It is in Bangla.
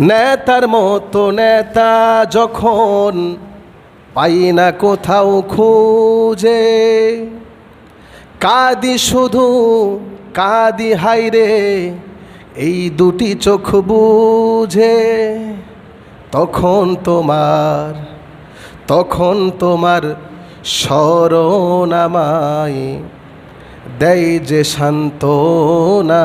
নেতার মতো নেতা যখন পাই না কোথাও খুঁজে, কাদি শুধু, কাদি হাইরে এই দুটি চোখ বুঝে, তখন তোমার তখন তোমার স্মরণ দেয় যে শান্তনা